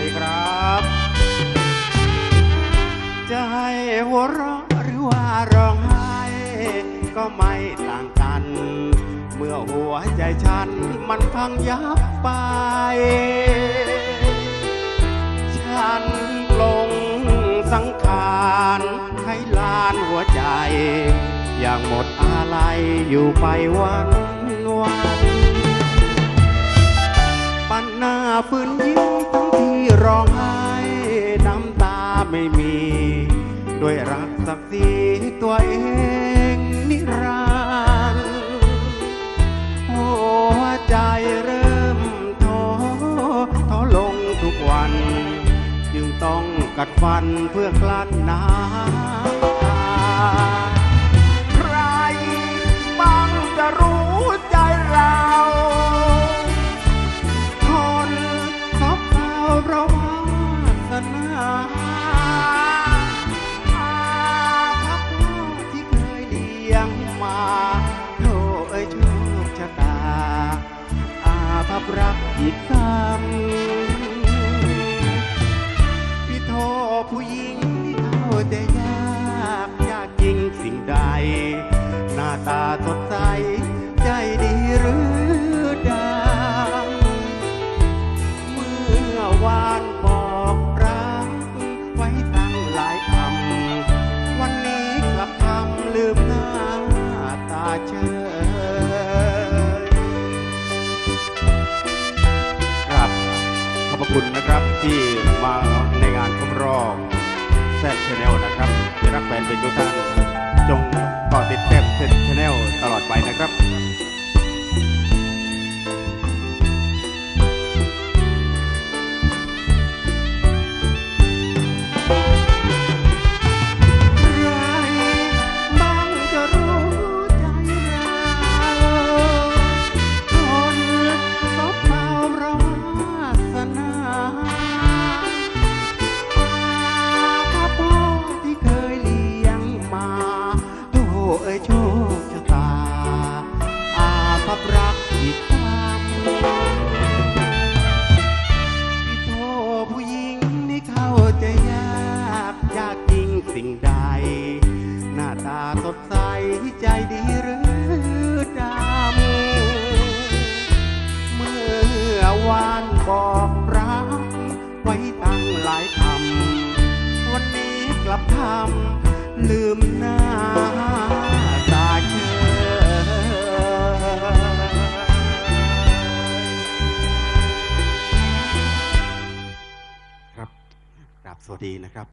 ดีครับ จะให้หัวเราะหรือว่าร้องไห้ ก็ไม่ต่างกัน เมื่อหัวใจฉันมันพังยับไป ฉันลงสังขารให้ลานหัวใจ อย่างหมดอาลัยอยู่ไปวันวัน ปันหน้าฝืนยิ้ม ร้องไห้น้ำตาไม่มี ด้วยรักศักดิ์ศรีตัวเองนิรันดร์หัวใจเริ่มท้อท้อลงทุกวัน จึงต้องกัดฟันเพื่อกลั้นน้ำตา มาโธ่เอ้ยโชคชะตา อาภัพรักอีกคำพี่โทษผู้หญิงที่เขาใจยากยากจริงสิ่งใด หน้าตาสดใส ใจดีหรือดังเมื่อวานบอกรักไว้ตั้งหลายคำ เชยครับ ขอบพระคุณนะครับที่มาในงานครบรอบแซดชาแนลนะครับที่รักแฟนเป็นทุกท่านจงเกาะติดแซดชาแนลตลอดไปนะครับ สิ่งใด หน้าตาสดใสใจดีหรือดำ เมื่อวานบอกรัก ไว้ตั้งหลายคำ วันนี้กลับทำลืมหน้าตาเชยครับกราบสวัสดีนะครับ